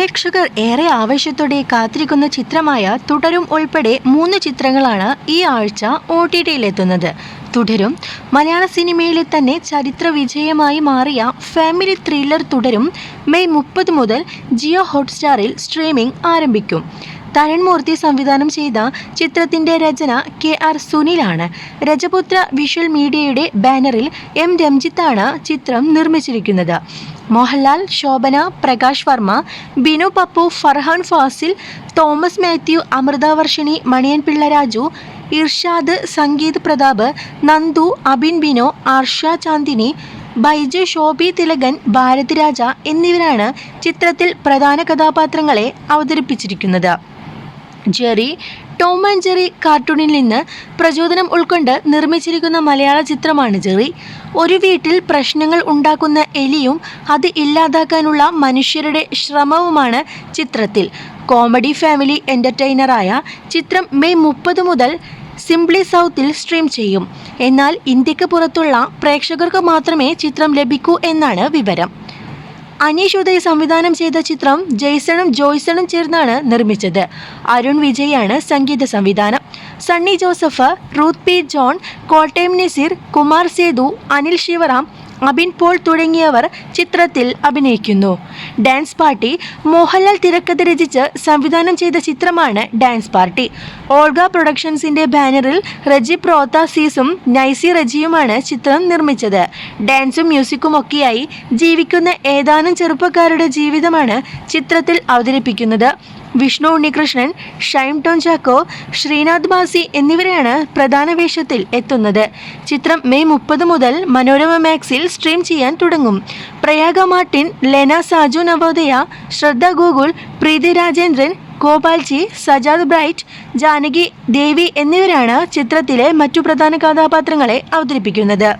പ്രേക്ഷകർ ഏറെ ആവേശത്തോടെ കാത്തിരിക്കുന്ന ചിത്രമായ തുടരും ഉൾപ്പെടെ മൂന്ന് ചിത്രങ്ങളാണ് ഈ ആഴ്ച ഒ ടി ടിയിലെത്തുന്നത് തുടരും മലയാള സിനിമയിലെ തന്നെ ചരിത്ര വിജയമായി മാറിയ ഫാമിലി ത്രില്ലർ തുടരും മെയ് മുപ്പത് മുതൽ ജിയോ ഹോട്ട്സ്റ്റാറിൽ സ്ട്രീമിംഗ് ആരംഭിക്കും. തരൺമൂർത്തി സംവിധാനം ചെയ്ത ചിത്രത്തിന്റെ രചന കെ ആർ സുനിലാണ്. രജപുത്ര വിഷ്വൽ മീഡിയയുടെ ബാനറിൽ എം രഞ്ജിത്താണ് ചിത്രം നിർമ്മിച്ചിരിക്കുന്നത്. മോഹൻലാൽ ശോഭന പ്രകാശ് വർമ്മ ബിനു പപ്പു ഫർഹാൻ ഫാസിൽ തോമസ് മാത്യു അമൃത വർഷിണി മണിയൻ പിള്ള രാജു ഇർഷാദ് സംഗീത് പ്രതാപ് നന്ദു അബിൻ ബിനോ ആർഷ ചാന്ദിനി ബൈജു ശോഭി തിലകൻ ഭാരതിരാജ എന്നിവരാണ് ചിത്രത്തിൽ പ്രധാന കഥാപാത്രങ്ങളെ അവതരിപ്പിച്ചിരിക്കുന്നത്. ജെറി ടോം ആൻഡ് ജെറി കാർട്ടൂണിൽ നിന്ന് പ്രചോദനം ഉൾക്കൊണ്ട് നിർമ്മിച്ചിരിക്കുന്ന മലയാള ചിത്രമാണ് ജെറി. ഒരു വീട്ടിൽ പ്രശ്നങ്ങൾ ഉണ്ടാക്കുന്ന എലിയും അത് ഇല്ലാതാക്കാനുള്ള മനുഷ്യരുടെ ശ്രമവുമാണ് ചിത്രത്തിൽ. കോമഡി ഫാമിലി എന്റർടൈനറായ ചിത്രം മെയ് മുപ്പത് മുതൽ സിംപ്ലി സൗത്തിൽ സ്ട്രീം ചെയ്യും. എന്നാൽ ഇന്ത്യയ്ക്ക് പുറത്തുള്ള പ്രേക്ഷകർക്ക് മാത്രമേ ചിത്രം ലഭിക്കൂ എന്നാണ് വിവരം. അനീഷ് ഉദയ് സംവിധാനം ചെയ്ത ചിത്രം ജെയ്സണും ജോയ്സണും ചേർന്നാണ് നിർമ്മിച്ചത്. അരുൺ വിജയാണ് സംഗീത സംവിധാനം. സണ്ണി ജോസഫ് റൂത്ത് പി ജോൺ കോട്ടയം നസീർ കുമാർ സേതു അനിൽ ശിവറാം അബിൻ പോൾ തുടങ്ങിയവർ ചിത്രത്തിൽ അഭിനയിക്കുന്നു. ഡാൻസ് പാർട്ടി മോഹൻലാൽ തിരക്കഥ രചിച്ച് സംവിധാനം ചെയ്ത ചിത്രമാണ് ഡാൻസ് പാർട്ടി. ഓൾഗ പ്രൊഡക്ഷൻസിന്റെ ബാനറിൽ റജി പ്രോത്താസീസും നൈസി റജിയുമാണ് ചിത്രം നിർമ്മിച്ചത്. ഡാൻസും മ്യൂസിക്കും ഒക്കെയായി ജീവിക്കുന്ന ഏതാനും ചെറുപ്പക്കാരുടെ ജീവിതമാണ് ചിത്രത്തിൽ അവതരിപ്പിക്കുന്നത്. വിഷ്ണു ഉണ്ണികൃഷ്ണൻ ഷൈം ടോൺ ചാക്കോ ശ്രീനാഥ് ബാസി എന്നിവരെയാണ് പ്രധാന വേഷത്തിൽ എത്തുന്നത്. ചിത്രം മെയ് മുപ്പത് മുതൽ മനോരമ മാക്സിൽ സ്ട്രീം ചെയ്യാൻ തുടങ്ങും. പ്രയാഗ മാർട്ടിൻ ലെന സാജു നവോദയ ശ്രദ്ധ ഗോകുൽ പ്രീതി രാജേന്ദ്രൻ ഗോപാൽജി സജാദ് ബ്രൈറ്റ് ജാനകി ദേവി എന്നിവരാണ് ചിത്രത്തിലെ മറ്റു പ്രധാന കഥാപാത്രങ്ങളെ അവതരിപ്പിക്കുന്നത്.